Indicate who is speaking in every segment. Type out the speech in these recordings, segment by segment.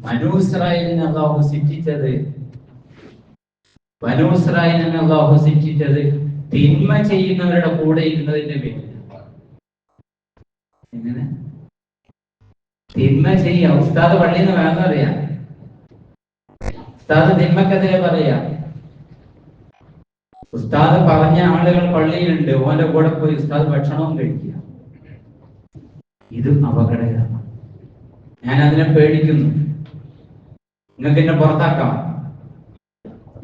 Speaker 1: മനൂസ്രായലിനെ അള്ളാഹു ശിക്ഷിച്ചത് മനൂസ്രായലിനെ അള്ളാഹു ശിക്ഷിച്ചത് തിന്മ ചെയ്യുന്നവരുടെ കൂടെ ഇരുന്നതിന്റെ പേരിൽ. എങ്ങനെ? തിന്മ ചെയ്യാം ഉസ്താദ് പള്ളിയിൽ നിന്ന് വേണമെന്ന് അറിയാം ഉസ്താദ് തിന്മക്കെതിരെ പറയാം. ഉസ്താദ് പറഞ്ഞ ആളുകൾ പള്ളിയിലുണ്ട്. ഓന്റെ കൂടെ പോയി ഉസ്താദ് ഭക്ഷണവും കഴിക്കുക. ഇതും അപകടകരമാണ്. ഞാൻ അതിനെ പേടിക്കുന്നു. നിങ്ങൾക്ക് എന്നെ പുറത്താക്കാം.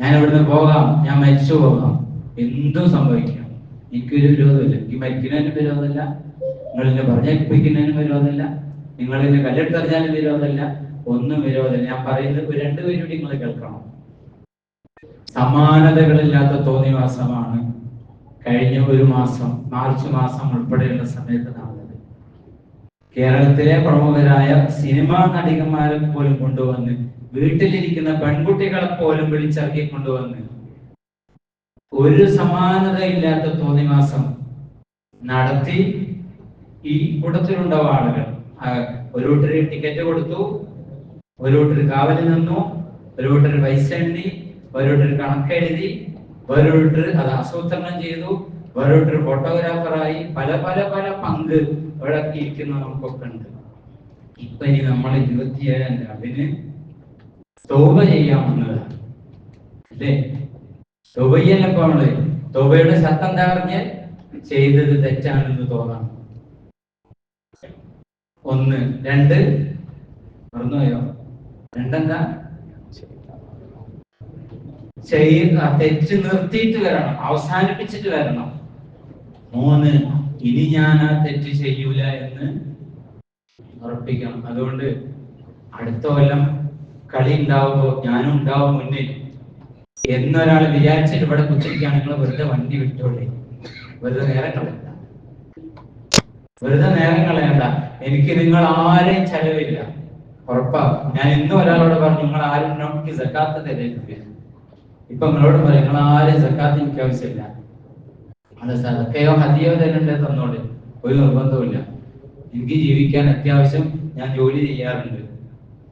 Speaker 1: ഞാൻ ഇവിടുന്ന് പോകാം. ഞാൻ മരിച്ചു പോകാം. എന്തും സംഭവിക്കാം. എനിക്കൊരു വിരോധമില്ല. എനിക്ക് മരിക്കുന്നതിന് വിരോധമില്ല. നിങ്ങൾ എന്നെ പറഞ്ഞേൽപ്പിക്കുന്നതിന് വിരോധമില്ല. നിങ്ങൾ എന്നെ കല്ലെടുത്തറിഞ്ഞാലും വിരോധമില്ല. ഒന്നും വിരോധമില്ല. ഞാൻ പറയുന്നത് രണ്ടുപേരും കൂടി നിങ്ങൾ കേൾക്കണം. സമാനതകളില്ലാത്ത തോന്നിവാസമാണ് കഴിഞ്ഞ ഒരു മാസം മാർച്ച് മാസം ഉൾപ്പെടെയുള്ള സമയത്ത് നടന്നത്. കേരളത്തിലെ പ്രമുഖരായ സിനിമാ നടികന്മാരെ പോലും കൊണ്ടുവന്ന് വീട്ടിലിരിക്കുന്ന പെൺകുട്ടികളെ പോലും വിളിച്ചിറക്കി കൊണ്ടുവന്ന് ഒരു സമാനതയില്ലാത്ത തോന്നിവാസം നടത്തി ഈ കൂട്ടത്തിലുണ്ടാവും ആളുകൾ. ഒരു കൂട്ടര് ടിക്കറ്റ് കൊടുത്തു ഒരു കൂട്ടര് കാവലിൽ നിന്നു ഒരു കൂട്ടര് പൈസ എണ്ണി ഒരു ഓരോരുത്തർ കണക്കെഴുതി ഒരു ഓരോരുത്തർ അത് ആസൂത്രണം ചെയ്തു ഒരു ഓരോരുത്തർ ഫോട്ടോഗ്രാഫറായി പല പല പല പങ്ക് ഇവിടെ ഇരിക്കുന്ന നമുക്കൊക്കെ ഉണ്ട്. ഇപ്പൊ ഇനി നമ്മൾ ഇരുപത്തിയേഴാം അതിന് തോപ ചെയ്യാമെന്നത് അല്ലേ? തൊബയ്യല്ല ഇപ്പൊ നമ്മൾ? ശബ്ദം തകർഞ്ഞ് ചെയ്തത് തെറ്റാണെന്ന് തോന്നാം ഒന്ന് രണ്ട്. മറന്നുപോയോ? രണ്ടെന്താ? ചെയ്യുക തെറ്റ് നിർത്തിയിട്ട് വരണം. അവസാനിപ്പിച്ചിട്ട് വരണം. മൂന്ന് ഇനി ഞാൻ ആ തെറ്റ് ചെയ്യൂല എന്ന് ഉറപ്പിക്കണം. അതുകൊണ്ട് അടുത്ത കൊല്ലം കളി ഉണ്ടാവുമ്പോ ഞാനും ഉണ്ടാവും മുന്നിൽ. എന്നൊരാൾ വിചാരിച്ചിട്ട് ഇവിടെ കുത്തിരിക്കാൻ നിങ്ങൾ വെറുതെ വണ്ടി വിട്ടോളേ. വെറുതെ നേരം കളയണ്ട. വെറുതെ നേരം കളയണ്ട. എനിക്ക് നിങ്ങൾ ആരെയും ചെലവില്ല. ഉറപ്പാ. ഞാൻ ഇന്നും ഒരാളോട് പറഞ്ഞു നിങ്ങൾ ആരും നമുക്ക് സക്കാത്ത് തരുന്നില്ല ഇപ്പൊ നിങ്ങളോട് പറയും നിങ്ങൾ ആരും സക്കാത്ത് എനിക്ക് ആവശ്യമില്ല. അല്ല സദക്കയോ ഹതിയോ തരണ്ടേ തന്നോട് ഒരു നിർബന്ധവുമില്ല. എനിക്ക് ജീവിക്കാൻ അത്യാവശ്യം ഞാൻ ജോലി ചെയ്യാറുണ്ട്.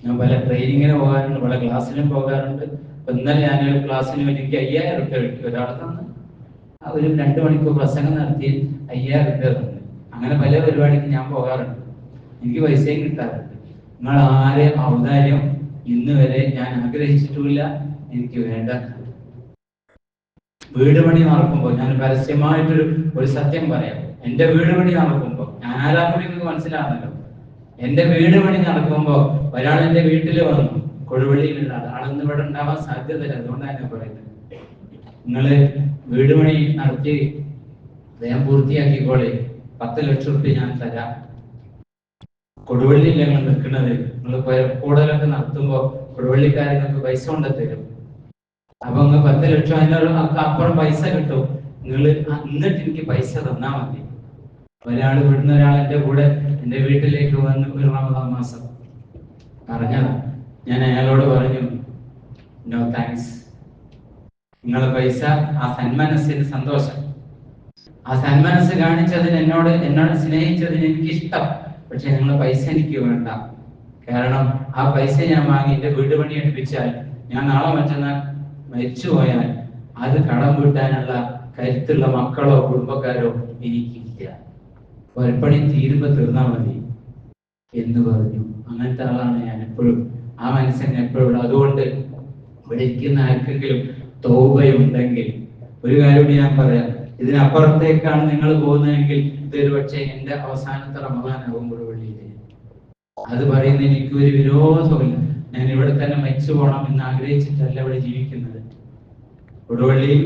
Speaker 1: ഞാൻ പല ട്രെയിനിങ്ങിന് പോകാറുണ്ട് പല ക്ലാസ്സിനും പോകാറുണ്ട്. ഇന്നലെ ഇന്നലെ ഞാനൊരു ക്ലാസ്സിന് എനിക്ക് അയ്യായിരം റുപ്യ കിട്ടി ഒരാൾ തന്ന് ഒരു രണ്ട് മണിക്കൂർ പ്രസംഗം നടത്തി അയ്യായിരം റുപ്യ തന്നു. അങ്ങനെ പല പരിപാടിക്ക് ഞാൻ പോകാറുണ്ട്. എനിക്ക് പൈസയും കിട്ടാറുണ്ട്. നിങ്ങൾ ആരെ ഔദാര്യം ഇന്ന് വരെ ഞാൻ ആഗ്രഹിച്ചിട്ടുമില്ല. എനിക്ക് വേണ്ട. വീട് പണി നടക്കുമ്പോൾ ഞാൻ പരസ്യമായിട്ടൊരു ഒരു സത്യം പറയാം. എന്റെ വീട് പണി നടക്കുമ്പോൾ ഞാൻ ആരാ മനസ്സിലാണല്ലോ എന്റെ വീട് പണി നടക്കുമ്പോ ഒരാൾ എന്റെ വീട്ടിൽ വന്നു. കൊടുവള്ളിയിലുള്ള ആൾ ആളൊന്നും ഇവിടെ ഉണ്ടാവാൻ സാധ്യതയില്ല. അതുകൊണ്ടാണ് ഞാൻ പറയുന്നത്. നിങ്ങൾ വീട് പണി നടത്തി വേഗം പൂർത്തിയാക്കിക്കോളെ. പത്ത് ലക്ഷം റുപ്യ ഞാൻ തരാം. കൊടുവള്ളിയിൽ ഞങ്ങൾ നിൽക്കുന്നത്? നിങ്ങൾ കൂടുതലൊക്കെ നടത്തുമ്പോ കൊടുവള്ളിക്കാരെ നിങ്ങൾക്ക് പൈസ കൊണ്ട് തരും അപ്പൊ നിങ്ങൾ പത്ത് ലക്ഷം അതിനൊരു അപ്പുറം പൈസ കിട്ടും. നിങ്ങൾ എന്നിട്ട് എനിക്ക് പൈസ തന്നാ മതി. ഒരാൾ ഇവിടുന്ന് ഒരാൾ എന്റെ കൂടെ എന്റെ വീട്ടിലേക്ക് വന്ന് ഒരു റമദാൻ മാസം. പറഞ്ഞ ഞാൻ അയാളോട് പറഞ്ഞു നോ താങ്ക്സ് നിങ്ങളെ പൈസ ആ സന്മനസ്സിന് സന്തോഷം. ആ സന്മനസ് കാണിച്ചതിന് എന്നോട് എന്നോട് സ്നേഹിച്ചതിന് എനിക്ക് ഇഷ്ടം പക്ഷെ നിങ്ങളെ പൈസ എനിക്ക് വേണ്ട. കാരണം ആ പൈസ ഞാൻ വാങ്ങി എന്റെ വീട് പണി എടുപ്പിച്ചാൽ ഞാൻ നാളെ മറ്റന്നാൾ മരിച്ചു പോയാൽ അത് കടം വീട്ടാനുള്ള കരുത്തുള്ള മക്കളോ കുടുംബക്കാരോ എനിക്കില്ല. ഒരപ്പണി തീരുമ്പോ തീർന്നാൽ മതി എന്ന് പറഞ്ഞു. അങ്ങനത്തെ ആളാണ് ഞാൻ എപ്പോഴും. ആ മനസ്സിന് എപ്പോഴും അതുകൊണ്ട് ഇവിടെ ഇരിക്കുന്ന ആർക്കെങ്കിലും തോപയുണ്ടെങ്കിൽ ഒരു കാര്യം ഞാൻ പറയാം. ഇതിനപ്പുറത്തേക്കാണ് നിങ്ങൾ പോകുന്നതെങ്കിൽ ഇതൊരു പക്ഷേ എന്റെ അവസാനത്തെ റമദാനാകും കൊടുവള്ളിയിൽ അത് പറയുന്ന എനിക്ക് ഒരു വിരോധമില്ല ഞാൻ ഇവിടെ തന്നെ മരിച്ചു പോകണം എന്ന് ആഗ്രഹിച്ചിട്ടല്ല ഇവിടെ ജീവിക്കുന്നത്. കൊടുവള്ളിയിൽ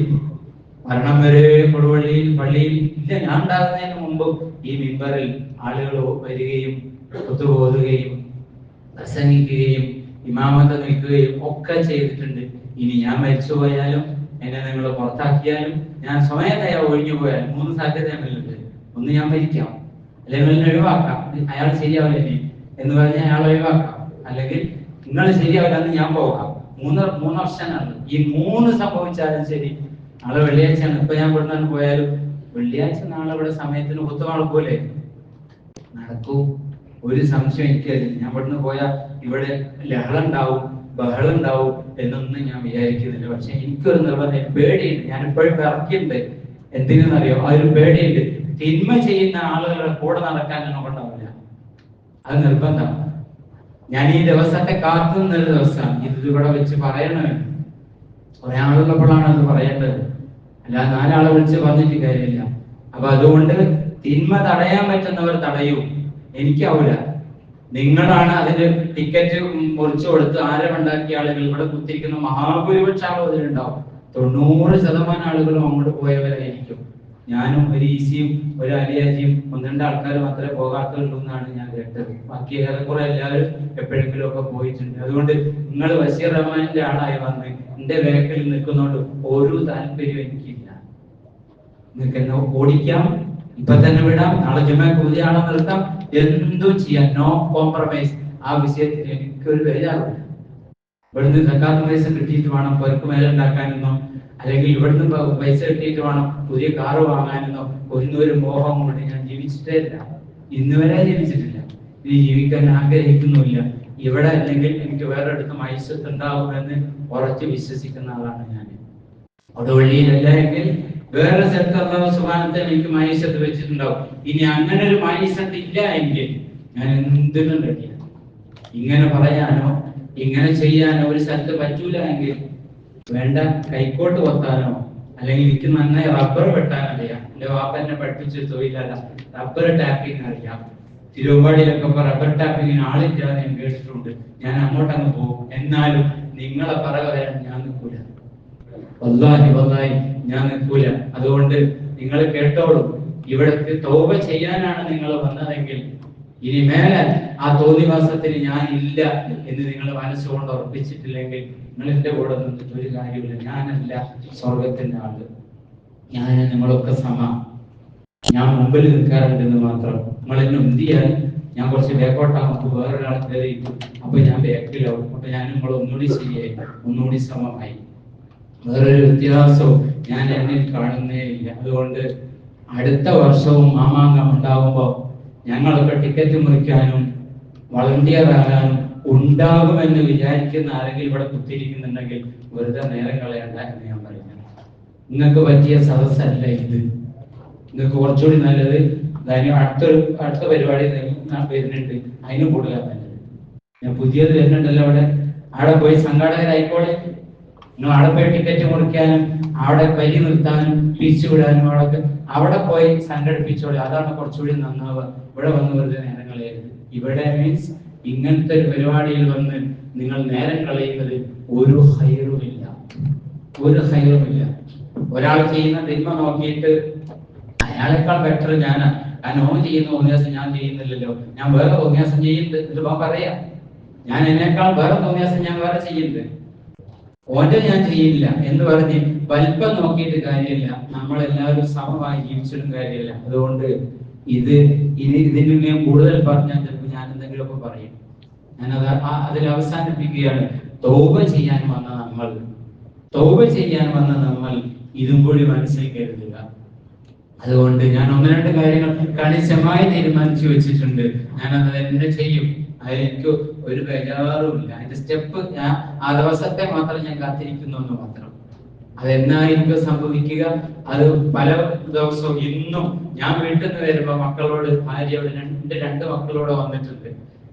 Speaker 1: മരണം വരെ കൊടുവള്ളിയിൽ പള്ളിയിൽ ഇല്ല. ഞാൻ ഉണ്ടാകുന്നതിന് മുമ്പ് ഈ മിമ്പറിൽ ആളുകൾ വരികയും ഒത്തുപോകുകയും പ്രസംഗിക്കുകയും ഇമാമത്ത് നിൽക്കുകയും ഒക്കെ ചെയ്തിട്ടുണ്ട്. ഇനി ഞാൻ മരിച്ചു പോയാലും എന്നെ നിങ്ങൾ പുറത്താക്കിയാലും ഞാൻ സ്വമേധയാ ഒഴിഞ്ഞു പോയാലും മൂന്ന് സാധ്യതയാണുള്ളത് ഒന്ന് ഞാൻ മരിക്കാം. അല്ലെങ്കിൽ എന്നെ ഒഴിവാക്കാം. അയാൾ ശരിയാവില്ല എന്ന് പറഞ്ഞാൽ അയാൾ ഒഴിവാക്കാം. അല്ലെങ്കിൽ നിങ്ങൾ ശരിയാവില്ല എന്ന് ഞാൻ പോകാം. മൂന്ന് മൂന്ന് ഓപ്ഷനാണ്. ഈ മൂന്ന് സംഭവിച്ചാലും ശരി നാളെ വെള്ളിയാഴ്ചയാണ്. ഇപ്പൊ ഞാൻ ഇവിടെ നിന്ന് പോയാലും വെള്ളിയാഴ്ച നാളെ ഇവിടെ സമയത്തിന് ഒത്തു നടക്കൂലേ നടക്കൂ. ഒരു സംശയം എനിക്കല്ല ഞാൻ ഇവിടുന്ന് പോയാൽ ഇവിടെ ലഹളം ഉണ്ടാവും ബഹളം ഉണ്ടാവും എന്നൊന്നും ഞാൻ വിചാരിക്കുന്നില്ല. പക്ഷെ എനിക്കൊരു നിർബന്ധം പേടിയുണ്ട്. ഞാൻ ഇപ്പോഴും വിറക്കിണ്ട്. ആ ഒരു പേടിയുണ്ട്. തിന്മ ചെയ്യുന്ന ആളുകളുടെ കൂടെ നടക്കാൻ എന്നെ കൊണ്ടാവില്ല അത് നിർബന്ധമാണ് ഞാൻ ഈ ദിവസത്തെ കാത്തു നിന്നൊരു ദിവസം ഇത് ഇവിടെ വെച്ച് പറയണമെന്ന് ഒരാളുള്ളപ്പോഴാണ് അത് പറയേണ്ടത്. അല്ലാതെ നാലാളെ വിളിച്ച് പറഞ്ഞിട്ട് കാര്യമില്ല. അപ്പൊ അതുകൊണ്ട് തിന്മ തടയാൻ പറ്റുന്നവർ തടയൂ. എനിക്കാവൂല. നിങ്ങളാണ് അതിന്റെ ടിക്കറ്റ് മുറിച്ചു കൊടുത്ത് ആരമുണ്ടാക്കിയ ആളുകൾ. ഇവിടെ കുത്തിരിക്കുന്ന മഹാഭൂരിപക്ഷ ആളുകൾ അതിലുണ്ടാവും തൊണ്ണൂറ് ശതമാനം ആളുകളും അങ്ങോട്ട് പോയവരായിരിക്കും. ഞാനും ഒരു ഈസിയും ഒരു അലിയാജിയും ഒന്ന് രണ്ട് ആൾക്കാർ മാത്രമേ പോകാത്തുള്ളൂ എന്നാണ് ഞാൻ കേട്ടത്. ബാക്കി ഏറെക്കുറെ എല്ലാവരും എപ്പോഴെങ്കിലും ഒക്കെ പോയിട്ടുണ്ട്. അതുകൊണ്ട് നിങ്ങൾ ബഷീർ റഹ്മാന്റെ ആളായി വന്ന് എന്റെ വേക്കിൽ നിൽക്കുന്നതുകൊണ്ട് ഒരു താല്പര്യവും എനിക്കില്ല. നിങ്ങൾക്ക് എന്നെ ഓടിക്കാം ഇപ്പൊ തന്നെ വിടാം നാളെ ജുമ പുതിയ ആളെ നിർത്താം. എന്തും ചെയ്യാം. നോ കോംപ്രമൈസ് ആ വിഷയത്തിൽ എനിക്കൊരു ബേജാറില്ല ഇവിടുന്ന് സക്കാത്ത് പൈസ കിട്ടിയിട്ട് വേണം. പെർക്ക് മേലെ ഉണ്ടാക്കാനെന്നോ അല്ലെങ്കിൽ ഇവിടുന്ന് പൈസ കിട്ടിയിട്ട് വേണം പുതിയ കാറ് വാങ്ങാനെന്നോ ഒന്നൊരു മോഹം കൊണ്ട് ഞാൻ ജീവിച്ചിട്ടേ ഇല്ല ഇന്ന് വരെ ജീവിച്ചിട്ടില്ല. ഇനി ജീവിക്കാൻ ആഗ്രഹിക്കുന്നുമില്ല. ഇവിടെ അല്ലെങ്കിൽ എനിക്ക് വേറെ അടുത്ത് മൈസത്ത് ഉണ്ടാവുമെന്ന് ഉറച്ച് വിശ്വസിക്കുന്ന ആളാണ് ഞാൻ. ഒടുവള്ളിയിലല്ല എങ്കിൽ വേറെ സ്ഥലത്ത് അള്ളാഹു സുബാനത്തെ എനിക്ക് മൈസത്ത് വെച്ചിട്ടുണ്ടാവും. ഇനി അങ്ങനെ ഒരു മൈസത്ത് ഇല്ല എങ്കിൽ ഞാൻ എന്തിനും റെഡിയാണ്. ഇങ്ങനെ പറയാനോ ഇങ്ങനെ ചെയ്യാനോ ഒരു സ്ഥലത്ത് പറ്റൂല എങ്കിൽ വേണ്ട. കൈക്കോട്ട് കൊത്താനോ അല്ലെങ്കിൽ എനിക്ക് നന്നായി റബ്ബർ വെട്ടാൻ അറിയാം. എന്റെ വാപ്പ എന്നെ പഠിപ്പിച്ച തൊഴിലല്ല. റബ്ബർ ടാപ്പിംഗ് അറിയാം. തിരുവമ്പാടിയിലൊക്കെ ഇപ്പൊ റബ്ബർ ടാപ്പിങ്ങിന് ആളില്ല ഞാൻ കേട്ടിട്ടുണ്ട്. ഞാൻ അങ്ങോട്ടങ്ങ് പോകും. എന്നാലും നിങ്ങളെ പറ വരാൻ ഞാൻ നിൽക്കൂല. വല്ലാഹി വല്ലാഹി ഞാൻ നിൽക്കൂല. അതുകൊണ്ട് നിങ്ങൾ കേട്ടോളൂ. ഇവിടത്തെ തോപ ചെയ്യാനാണ് നിങ്ങൾ വന്നതെങ്കിൽ ഇനി മേലെ ആ തോന്നിവാസത്തിന് ഞാൻ ഇല്ല എന്ന് നിങ്ങൾ മനസ്സുകൊണ്ട് ഉറപ്പിച്ചിട്ടില്ലെങ്കിൽ നിങ്ങൾ എന്റെ കൂടെ നിന്നിട്ട് ഒരു കാര്യമില്ല ഞാനല്ല സ്വർഗത്തിന്റെ ആൾ. ഞാൻ നിങ്ങളൊക്കെ സമ. ഞാൻ മുമ്പിൽ നിൽക്കാറുണ്ടെന്ന് മാത്രം. നിങ്ങൾ എന്നെ ഉന്തിയാൽ ഞാൻ കുറച്ച് ബേക്കോട്ടാകുമ്പോൾ വേറൊരാൾ കയറിയിട്ടു. അപ്പൊ ഞാൻ ബേക്കിലാവും അപ്പൊ ഞാൻ നിങ്ങൾ ഒന്നുകൂടി ശരിയായി. ഒന്നുകൂടി സമമായി. വേറൊരു വ്യത്യാസവും ഞാൻ എന്നെ കാണുന്നേ ഇല്ല. അതുകൊണ്ട് അടുത്ത വർഷവും മാമാങ്കം ഉണ്ടാകുമ്പോ ഞങ്ങളൊക്കെ ടിക്കറ്റ് മുറിക്കാനും വളണ്ടിയർ ആകാനും ഉണ്ടാകുമെന്ന് വിചാരിക്കുന്ന ആരെങ്കിലും ഇവിടെ കുത്തിയിരിക്കുന്നുണ്ടെങ്കിൽ വെറുതെ നേരം കളയണ്ട എന്ന് ഞാൻ പറയുന്നത് നിങ്ങൾക്ക് പറ്റിയ സദസ്സല്ല ഇത്. നിങ്ങൾക്ക് കുറച്ചുകൂടി നല്ലത് ധാന്യം അടുത്തൊരു അടുത്ത പരിപാടി വരുന്നുണ്ട്. അതിനും കൂടുതലാണ് നല്ലത്. ഞാൻ പുതിയത് വരുന്നുണ്ടല്ലോ അവിടെ. അവിടെ പോയി സംഘാടകരായിക്കോളെ. നിങ്ങൾ അവിടെ പോയി ടിക്കറ്റ് മുറിക്കാനും അവിടെ വരി നിർത്താനും പിരിച്ചുവിടാനും അവിടെ അവിടെ പോയി സംഘടിപ്പിച്ചോളി. അതാണ് കുറച്ചുകൂടി നന്നാവുക. ഇവിടെ വന്ന് വെറുതെ നേരങ്ങളെ ഇവിടെ മീൻസ് ഇങ്ങനത്തെ ഒരു പരിപാടിയിൽ വന്ന് നിങ്ങൾ നേരം കളയുന്നത് ഒരു ഹൈറുമില്ല. ഒരു ഹൈറുമില്ല. ഒരാൾ ചെയ്യുന്ന തിന്മ നോക്കിയിട്ട് അയാളെക്കാൾ ബെറ്റർ ഞാൻ കാരണം ഓൻ ചെയ്യുന്ന ഉപന്യാസം ഞാൻ ചെയ്യുന്നില്ലല്ലോ. ഞാൻ വേറെ ഉപന്യാസം ചെയ്യുന്നുണ്ട്. ഇപ്പം പറയാ ഞാൻ എന്നെക്കാൾ വേറെ ഉപന്യാസം ഞാൻ വേറെ ചെയ്യുന്നുണ്ട്. ഓന്റെ ഞാൻ ചെയ്യില്ല. എന്ന് പറഞ്ഞ് വലിപ്പം നോക്കിയിട്ട് കാര്യമില്ല. നമ്മളെല്ലാവരും സമമായി ജീവിച്ചിട്ടും കാര്യമില്ല. അതുകൊണ്ട് ഇത് ഇനി ഇതിന് കൂടുതൽ പറഞ്ഞാൽ ഞാൻ എന്തെങ്കിലുമൊക്കെ പറയും. ഞാനത് ആ- അതിൽ അവസാനിപ്പിക്കുകയാണ്. തൗബ ചെയ്യാൻ വന്ന നമ്മൾ. തൗബ ചെയ്യാൻ വന്ന നമ്മൾ ഇതും കൂടി മനസ്സിൽ കരുതുക അതുകൊണ്ട് ഞാൻ ഒന്ന് രണ്ട് കാര്യങ്ങൾ കണിശമായി തീരുമാനിച്ചു വെച്ചിട്ടുണ്ട്. ഞാൻ അത് തന്നെ ചെയ്യും. എനിക്ക് ഒരു ബേജാറുമില്ല അതിന്റെ സ്റ്റെപ്പ് ഞാൻ ആ ദിവസത്തെ മാത്രം ഞാൻ കാത്തിരിക്കുന്നു എന്ന് മാത്രം. അതെന്നായിരിക്കും സംഭവിക്കുക? അത് പല ദിവസവും ഇന്നും ഞാൻ വീട്ടിൽ നിന്ന് വരുമ്പോ മക്കളോട് ഭാര്യയോട് രണ്ട് രണ്ട് മക്കളോട് വന്നിട്ടുണ്ട്.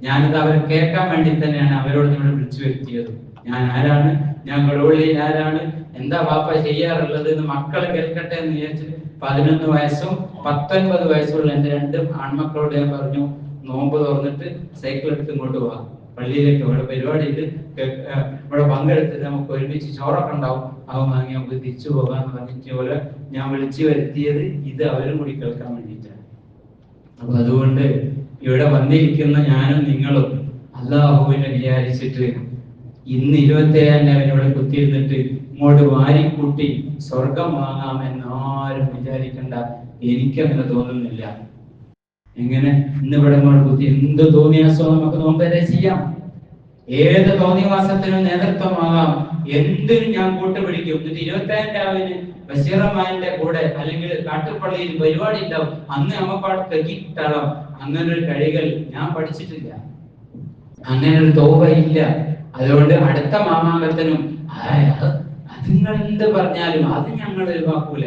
Speaker 1: ഞാനിത് അവരെ കേൾക്കാൻ വേണ്ടി തന്നെയാണ് അവരോട് നിങ്ങൾ വിളിച്ചു വരുത്തിയത്. ഞാൻ ആരാണ്? ഞാൻ കൊടുവള്ളിയിൽ ആരാണ്? എന്താ വാപ്പ ചെയ്യാറുള്ളത് എന്ന് മക്കൾ കേൾക്കട്ടെ എന്ന് വിചാരിച്ച് പതിനൊന്ന് വയസ്സും പത്തൊൻപത് വയസ്സുള്ള എന്റെ രണ്ട് ആൺമക്കളോട് ഞാൻ പറഞ്ഞു നോമ്പ് തുറന്നിട്ട് സൈക്കിൾ എടുത്ത് ഇങ്ങോട്ട് പോവാം പള്ളിയിലേക്ക് ഇവിടെ പരിപാടിയിൽ ഇവിടെ പങ്കെടുത്തിട്ട് നമുക്ക് ഒരുമിച്ച് ചോറൊക്കെ ഉണ്ടാവും. അവ വാങ്ങി നമുക്ക് തിരിച്ചു പോകാന്ന് പറഞ്ഞിട്ട് പോലെ ഞാൻ വിളിച്ചു വരുത്തിയത് ഇത് അവരും കൂടി കേൾക്കാൻ വേണ്ടിയിട്ടാണ്. അപ്പൊ അതുകൊണ്ട് ഇവിടെ വന്നിരിക്കുന്ന ഞാനും നിങ്ങളും അള്ളാഹുവിനെ വിചാരിച്ചിട്ട് ഇന്ന് ഇരുപത്തി ഏഴാം ഇവിടെ കുത്തിയിരുന്നിട്ട് ഇങ്ങോട്ട് വാരിക്കൂട്ടി സ്വർഗം വാങ്ങാമെന്ന് ആരും വിചാരിക്കണ്ട. എനിക്കങ്ങനെ തോന്നുന്നില്ല. എങ്ങനെ? ഇന്ന് ഇവിടെ ഇങ്ങോട്ട് കുത്തി എന്ത് തോന്നിയാസോ നമുക്ക് നോമ്പരെ ചെയ്യാം. ഏത് തോന്നിവാസത്തിനും നേതൃത്വമാകാം. എന്തിനും ഞാൻ കൂട്ടുപിടിക്കും. എന്നിട്ട് ഇരുപത്തേഴ് രാവിലെ ബഷീറമാന്റെ കൂടെ അല്ലെങ്കിൽ കാട്ടുപള്ളിയിൽ പരിപാടി ഉണ്ടാവും. അന്ന് നമുക്കവിടെ കെക്കിട്ടാളാം അങ്ങനെ ഒരു കഴികൾ ഞാൻ പഠിച്ചിട്ടില്ല. അങ്ങനെ ഒരു തോവ ഇല്ല അതുകൊണ്ട് അടുത്ത മാമാങ്കത്തിനും "ആയ്, അത് അത് നിങ്ങൾ എന്ത് പറഞ്ഞാലും അത് ഞങ്ങൾ ഒഴിവാക്കൂല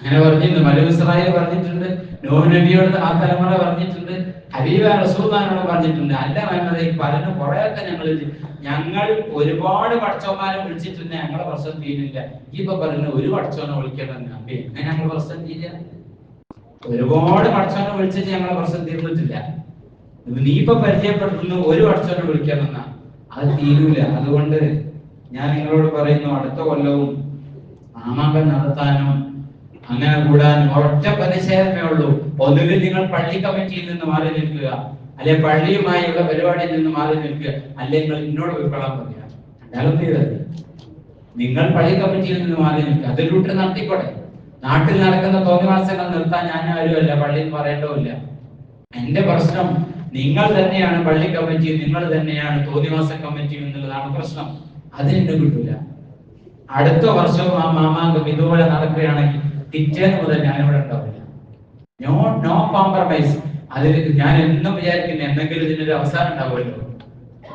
Speaker 1: അങ്ങനെ പറഞ്ഞിട്ടുണ്ട്. മലമിസ്രായി പറഞ്ഞിട്ടുണ്ട്. നോഹ് നബിയോട് ആ തലമുറ പറഞ്ഞിട്ടുണ്ട്. ഹബീബ റസൂദാനോട് പറഞ്ഞിട്ടുണ്ട്. അല്ല ഈ പലരും കുറെയൊക്കെ ഞങ്ങൾ ഞങ്ങൾ ഒരുപാട് പടച്ചോന്മാരെ വിളിച്ചിട്ടുണ്ട്. ഞങ്ങളെ പ്രശ്നം തീരില്ല ഇപ്പൊ പറഞ്ഞു ഒരു പടച്ചോനെ വിളിക്കണം അപ്പൊ എങ്ങനെ ഞങ്ങൾ പ്രശ്നം തീരുക? ഒരുപാട് പടച്ചോനെ വിളിച്ചിട്ട് ഞങ്ങളെ പ്രശ്നം തീർന്നിട്ടില്ല. നീ ഇപ്പൊ പരിചയപ്പെടുത്തുന്ന ഒരു പടച്ചോനെ വിളിക്കണം അത് തീരൂല. അതുകൊണ്ട് ഞാൻ നിങ്ങളോട് പറയുന്നു അടുത്ത കൊല്ലവും നാമാങ്കം നടത്താനും അങ്ങനെ കൂടാൻ ഒറ്റ പ്രതിഷേധമേ ഉള്ളൂ. ഒന്നുകിൽ നിങ്ങൾ പള്ളി കമ്മിറ്റിയിൽ നിന്ന് മാറി നിൽക്കുക അല്ലെ പള്ളിയുമായുള്ള പരിപാടിയിൽ നിന്ന് മാറി നിൽക്കുക അല്ലെങ്കിൽ എന്നോട് ഉൾക്കൊള്ളാൻ പറയുക നിങ്ങൾ പള്ളി കമ്മിറ്റിയിൽ നിന്ന് മാറി നിൽക്കുക. അതിലൂട്ട് നടത്തിക്കോട്ടെ. നാട്ടിൽ നടക്കുന്ന തോന്നിവാസങ്ങൾ നിർത്താൻ ഞാൻ ആരുമല്ല പള്ളിയിൽ പറയേണ്ടതില്ല എന്റെ പ്രശ്നം നിങ്ങൾ തന്നെയാണ് പള്ളി കമ്മിറ്റി നിങ്ങൾ തന്നെയാണ് തോന്നിവാസ കമ്മിറ്റി എന്നുള്ളതാണ് പ്രശ്നം. അതിനെന്നെ കിട്ടില്ല അടുത്ത വർഷവും ആ മാമാങ്കം ഇതുപോലെ നടക്കുകയാണെങ്കിൽ പിറ്റേന്ന് മുതൽ ഞാൻ ഇവിടെ ഉണ്ടാവില്ല. നോ നോ കോംപ്രമൈസ് അതിൽ ഞാൻ എന്നും വിചാരിക്കുന്നു എന്തെങ്കിലും ഇതിനൊരു അവസാനം ഉണ്ടാവുമല്ലോ.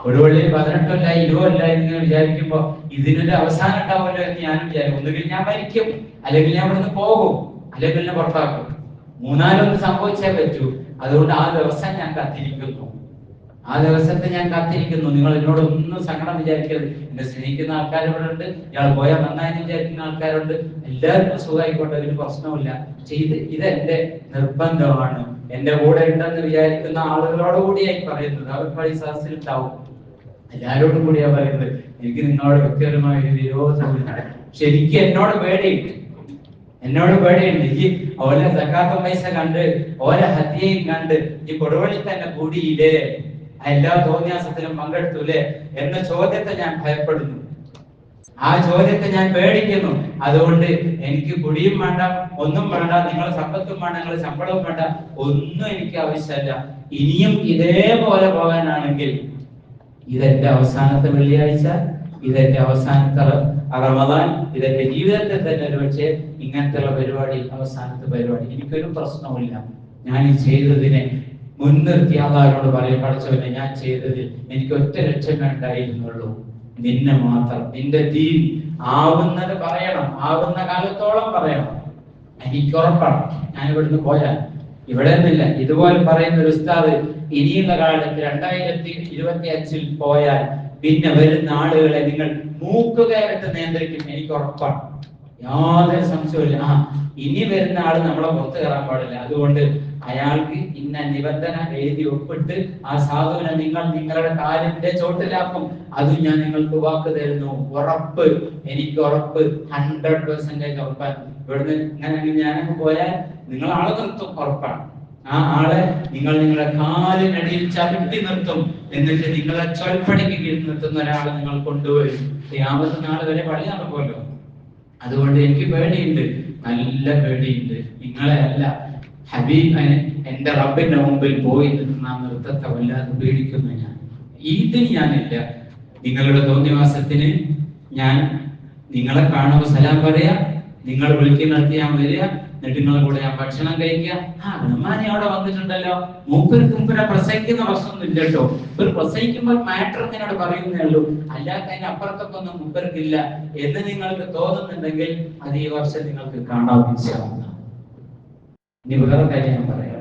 Speaker 1: ഒരു വള്ളി പതിനെട്ടല്ല ഇരുപതല്ല എന്ന് വിചാരിക്കുമ്പോ ഇതിനൊരു അവസാനം ഉണ്ടാവുമല്ലോ എന്ന് ഞാൻ വിചാരിക്കും. ഒന്നുകിൽ ഞാൻ മരിക്കും അല്ലെങ്കിൽ ഞാൻ ഇവിടുന്ന് പോകും അല്ലെങ്കിൽ എന്നെ പുറത്താക്കും. മൂന്നാലൊന്ന് സംഭവിച്ചേ പറ്റൂ. അതുകൊണ്ട് ആ ദിവസം ഞാൻ കാത്തിരിക്കുന്നു. ആ ദിവസത്തെ ഞാൻ കാത്തിരിക്കുന്നു. നിങ്ങൾ എന്നോട് ഒന്നും സങ്കടം വിചാരിക്കരുത്. എന്നെ സ്നേഹിക്കുന്ന ഉണ്ട്. ഇയാൾ പോയാൽ നന്നായി വിചാരിക്കുന്ന ആൾക്കാരുണ്ട്. എല്ലാവർക്കും സുഖമായിക്കോട്ടെ ഒരു പ്രശ്നവുമില്ല. പക്ഷെ ഇത് ഇത് എന്റെ നിർബന്ധമാണ്. എന്റെ കൂടെ ഉണ്ടെന്ന് വിചാരിക്കുന്ന ആളുകളോട് കൂടിയായി പറയുന്നത്. അവർ വഴി സദസ്സിൽ ഉണ്ടാവും എല്ലാരോടും കൂടിയാ പറയുന്നത് എനിക്ക് നിങ്ങളോട് വ്യക്തിപരമായ ഒരു വിരോധമില്ല ശരിക്കും എന്നോട് പേടിയുണ്ട്. എന്നോട് പേടിയുണ്ട്. ഈ ഓലെ സക്കാത്ത പൈസ കണ്ട് ഓലെ ഹത്യയും കണ്ട് ഈ കൊടുവഴി തന്നെ കൂടിയില്ലേ? എല്ലാ തോന്നിയാസത്തിലും അല്ലേ എന്ന ചോദ്യത്തെ ഞാൻ ഭയപ്പെടുന്നു. ആ ചോദ്യത്തെ ഞാൻ പേടിക്കുന്നു. അതുകൊണ്ട് എനിക്ക് കുടിയും വേണ്ട ഒന്നും വേണ്ട നിങ്ങൾ സമ്പത്തും വേണ്ട നിങ്ങൾ ശമ്പളവും വേണ്ട ഒന്നും എനിക്ക് ആവശ്യമല്ല. ഇനിയും ഇതേപോലെ പോകാനാണെങ്കിൽ ഇതെന്റെ അവസാനത്തെ വെള്ളിയാഴ്ച ഇതെന്റെ അവസാനത്തെ റമദാൻ ഇതെന്റെ ജീവിതത്തിൽ തന്നെ ഒരു പക്ഷേ ഇങ്ങനത്തെ പരിപാടി അവസാനത്തെ പരിപാടി എനിക്കൊരു പ്രശ്നവുമില്ല. ഞാൻ ഈ ചെയ്തതിനെ മുൻനിർത്തി അള്ളാഹിനോട് പറയും പഠിച്ചവനെ ഞാൻ ചെയ്തതിൽ എനിക്ക് ഒറ്റ ലക്ഷ്യമേ ഉണ്ടായിരുന്നുള്ളൂ. നിന്നെ മാത്രം നിന്റെ ദീൻ ആവുന്നത് പറയണം ആവുന്ന കാലത്തോളം പറയണം. എനിക്ക് ഉറപ്പാണ് ഞാൻ ഇവിടുന്ന് പോയാൽ ഇവിടെ നിന്നില്ല. ഇതുപോലെ പറയുന്ന ഒരു ഉസ്താദ് ഇനിയുള്ള കാലത്ത് രണ്ടായിരത്തി ഇരുപത്തി അഞ്ചിൽ പോയാൽ പിന്നെ വരുന്ന ആളുകളെ നിങ്ങൾ മൂക്കുകയറിട്ട് നിയന്ത്രിക്കും. എനിക്ക് ഉറപ്പാണ്. യാതൊരു സംശയമില്ല ആ ഇനി വരുന്ന ആൾ നമ്മളെ പുറത്ത് കയറാൻ പാടില്ല. അതുകൊണ്ട് അയാൾക്ക് ഇന്ന നിബന്ധന എഴുതി ഒപ്പിട്ട് ആ സാധുവിനെ നിങ്ങൾ നിങ്ങളുടെ കാലിന്റെ ചോട്ടിലാക്കും. അത് ഞാൻ നിങ്ങൾക്ക് വാക്ക് തരുന്നു. ഉറപ്പ്. എനിക്ക് ഉറപ്പ്. ഹൺഡ്രഡ് പെർസെന്റേജ് ഉറപ്പാണ്. ഇവിടുന്ന് ഇങ്ങനെ ഞാനൊക്കെ പോയാൽ നിങ്ങൾ ആളെ നിർത്തും ഉറപ്പാണ്. ആ ആളെ നിങ്ങൾ നിങ്ങളുടെ കാലിനടിയിൽ ചവിട്ടി നിർത്തും. എന്നിട്ട് നിങ്ങളെ ചൊൽപ്പടിക്ക് കീഴിൽ നിർത്തുന്ന ഒരാളെ നിങ്ങൾ കൊണ്ടുവരും യാമത്ത് നാൾ വരെ പള്ളി നടക്കുമല്ലോ അതുകൊണ്ട് എനിക്ക് പേടിയുണ്ട്. നല്ല പേടിയുണ്ട്. നിങ്ങളെ അല്ല. ഹബീബിനെ എന്റെ റബ്ബിന്റെ മുമ്പിൽ പോയി നിൽക്കുന്ന നൃത്തത്തെ വല്ലാതെ പേടിക്കുന്നു ഞാൻ. ഇതിന് ഞാനില്ല. നിങ്ങളുടെ തോന്നിവാസത്തിന് ഞാൻ നിങ്ങളെ കാണുമ്പോൾ സലാം പറയാ നിങ്ങൾ വിളിക്കുന്നിടത്ത് ഞാൻ വരിക എന്നിട്ട് നിങ്ങളെ കൂടെ ഞാൻ ഭക്ഷണം കഴിക്കുക. ആ ബ്രഹ്മാനി അവിടെ വന്നിട്ടുണ്ടല്ലോ. മൂപ്പര് മുമ്പിനെ പ്രസംഗിക്കുന്ന പ്രശ്നമൊന്നും ഇല്ല കേട്ടോ ഒരു പ്രസംഗിക്കുമ്പോൾ മാറ്റർ എന്നോട് പറയുന്നേ ഉള്ളൂ. അല്ലാത്ത അതിന് അപ്പുറത്തൊക്കെ ഒന്നും മുമ്പർക്കില്ല എന്ന് നിങ്ങൾക്ക് തോന്നുന്നുണ്ടെങ്കിൽ അത് ഈ വർഷം നിങ്ങൾക്ക് കാണാൻ. ഇനി വേറെ കാര്യം ഞാൻ പറയാം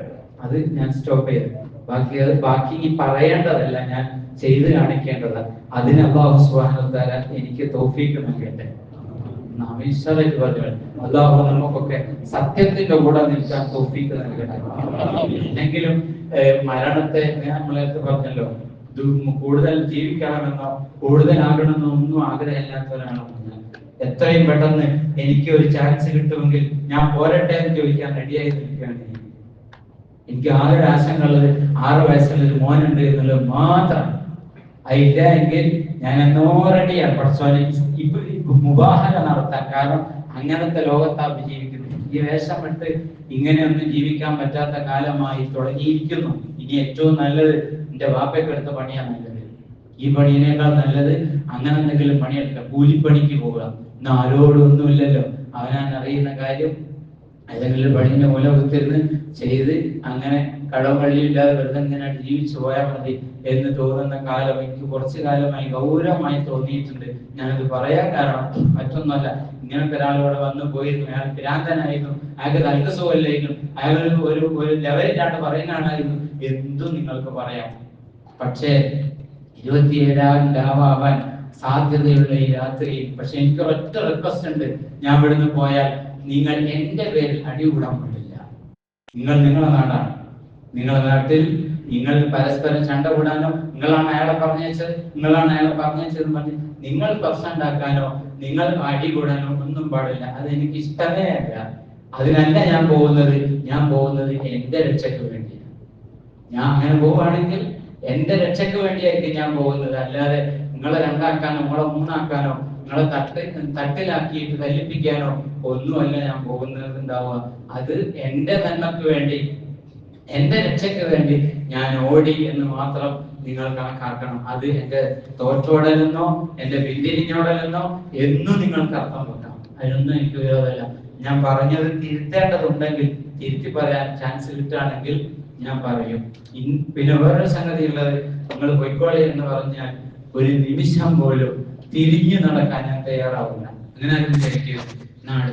Speaker 1: അത് ഞാൻ സ്റ്റോപ്പ് ചെയ്തു ബാക്കി അത് ബാക്കി ഈ പറയേണ്ടതല്ല ഞാൻ ചെയ്ത് കാണിക്കേണ്ടത്. അതിന് സുബ്ഹാനഹു തആല എനിക്ക് തൗഫീഖ് നൽകട്ടെ. അള്ളാഹു നമുക്കൊക്കെ സത്യത്തിന്റെ കൂടെ നിൽക്കാൻ തൗഫീഖ് നൽകട്ടെ. എങ്കിലും മരണത്തെ നമ്മളടുത്ത് പറഞ്ഞല്ലോ കൂടുതൽ ജീവിക്കണമെന്നോ കൂടുതലാകണമെന്നോ ഒന്നും ആഗ്രഹമില്ലാത്തവരാണ് ഞാൻ എത്രയും പെട്ടെന്ന് എനിക്ക് ഒരു ചാൻസ് കിട്ടുമെങ്കിൽ ഞാൻ പോരട്ടെ എന്ന് ചോദിക്കാൻ റെഡിയായി നിൽക്കുകയാണ്. എനിക്ക് ആകെ ആശങ്കയുള്ളത് ആറ് വയസ്സുള്ള ഒരു മോനുണ്ട് എന്നുള്ളത് മാത്രം. അതില്ല എങ്കിൽ ഞാൻ എന്നോ റെഡിയാണ് പഠിച്ചോനെ മുബാഹന നടത്താൻ കാരണം അങ്ങനത്തെ ലോകത്താ ജീവിക്കുന്നത് ഈ വേഷമിട്ട് ഇങ്ങനെയൊന്നും ജീവിക്കാൻ പറ്റാത്ത കാലമായി തുടങ്ങിയിരിക്കുന്നു. ഇനി ഏറ്റവും നല്ലത് എന്റെ വാപ്പയ്ക്ക് എടുത്ത പണിയാണ് നല്ലത് ഈ പണിയേക്കാൾ നല്ലത് അങ്ങനെ എന്തെങ്കിലും പണിയെടുക്കുക. കൂലിപ്പണിക്ക് പോവുക. ഇന്ന് ആരോടും ഒന്നുമില്ലല്ലോ അവനാൻ അറിയുന്ന കാര്യം. അല്ലെങ്കിൽ പണിന്റെ മൂല കുത്തിരുന്ന് ചെയ്ത് അങ്ങനെ കടവും പള്ളിയില്ലാതെ വെറുതെ ഇങ്ങനെ ജീവിച്ചു പോയാൽ മതി എന്ന് തോന്നുന്ന കാലം എനിക്ക് കുറച്ചു കാലമായി ഗൗരവമായി തോന്നിയിട്ടുണ്ട്. ഞാനത് പറയാൻ കാരണം മറ്റൊന്നല്ല ഇങ്ങനത്തെ ഒരാളിവിടെ വന്നു പോയിരുന്നു. അയാൾ ഭ്രാന്തനായിരുന്നു. അയാൾക്ക് നല്ല സുഖമില്ലായിരുന്നു. അയാൾ ഒരു ഒരു ലെവലില്ലാണ്ട് പറയുന്ന പറയുന്നതാണായിരുന്നു എന്തും നിങ്ങൾക്ക് പറയാം. പക്ഷേ ഇരുപത്തിയേഴാം രാവാൻ സാധ്യതയുള്ള ഈ രാത്രിയിൽ. പക്ഷെ എനിക്ക് ഒറ്റ റിക്വസ്റ്റ് ഉണ്ട്. ഞാൻ ഇവിടുന്ന് പോയാൽ നിങ്ങൾ എന്റെ പേരിൽ അടികൂടാൻ പാടില്ല. നിങ്ങൾ നിങ്ങളെ നാടാണ്. നിങ്ങളുടെ നാട്ടിൽ നിങ്ങൾ പരസ്പരം ചണ്ട കൂടാനോ നിങ്ങളാണ് അയാളെ പറഞ്ഞയച്ചത് നിങ്ങളാണ് അയാളെ പറഞ്ഞയച്ചത് പറഞ്ഞ് നിങ്ങൾ പ്രശ്നം ഉണ്ടാക്കാനോ നിങ്ങൾ അടി കൂടാനോ ഒന്നും പാടില്ല. അത് എനിക്ക് ഇഷ്ടമേ അല്ല. അതിനല്ല ഞാൻ പോകുന്നത്. ഞാൻ പോകുന്നത് എന്റെ രക്ഷയ്ക്ക് വേണ്ടിയാണ്. ഞാൻ അങ്ങനെ പോവുകയാണെങ്കിൽ എന്റെ രക്ഷയ്ക്ക് വേണ്ടിയായിരിക്കും ഞാൻ പോകുന്നത്. അല്ലാതെ നിങ്ങളെ രണ്ടാക്കാനോ നിങ്ങളെ മൂന്നാക്കാനോ നിങ്ങളെ തട്ട് തട്ടിലാക്കിയിട്ട് തല്ലിപ്പിക്കാനോ ഒന്നുമല്ല ഞാൻ പോകുന്നത് ഉണ്ടാവുക. അത് എന്റെ നന്മക്ക് വേണ്ടി എന്റെ രക്ഷയ്ക്ക് വേണ്ടി ഞാൻ ഓടി എന്ന് മാത്രം നിങ്ങൾ കണക്കാക്കണം. അത് എന്റെ തോറ്റോടലെന്നോ എന്റെ പിന്തിരിഞ്ഞോടലെന്നോ എന്നും നിങ്ങൾക്ക് അർത്ഥം വെക്കാം. അതിനൊന്നും എനിക്ക് വിരോധമല്ല. ഞാൻ പറഞ്ഞത് തിരുത്തേണ്ടതുണ്ടെങ്കിൽ തിരുത്തി പറയാൻ ചാൻസ് കിട്ടുകയാണെങ്കിൽ ഞാൻ പറയും. പിന്നെ വേറൊരു സംഗതി ഉള്ളത് നിങ്ങൾ പൊയ്ക്കോളി എന്ന് പറഞ്ഞാൽ ഒരു നിമിഷം പോലും തിരിഞ്ഞു നടക്കാൻ ഞാൻ തയ്യാറാവില്ല അങ്ങനെ വിചാരിക്കരുത് നാട്